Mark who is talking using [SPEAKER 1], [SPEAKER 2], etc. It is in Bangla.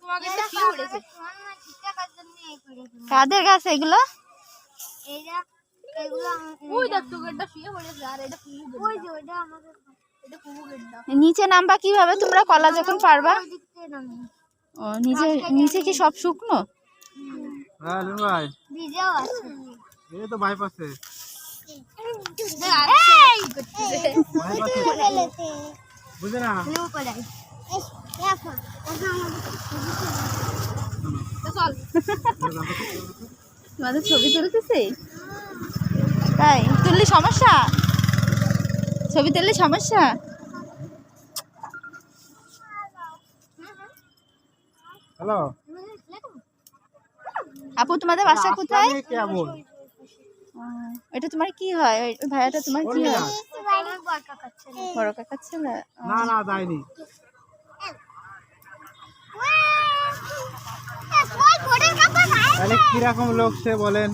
[SPEAKER 1] তোমাকে
[SPEAKER 2] কাদের গাছ এগুলো নিচে নামবা কীভাবে তোমরা কলা যখন পারবা ও নিচে নিচে কি সব শুকনো
[SPEAKER 3] হ্যাঁ লিনু
[SPEAKER 2] তোমাদের ছবি তুলতেছে? তাই? তুললে সমস্যা? ছবি তুললে সমস্যা?
[SPEAKER 3] হ্যালো?
[SPEAKER 2] আপু তোমাদের বাসা কোথায়? এটা তোমার কি হয়? ওই ভাইয়াটা তোমার কি হয়? বড় কাকার ছেলে।
[SPEAKER 3] না না যায়নি। তাহলে কীরকম লোক সে বলেন?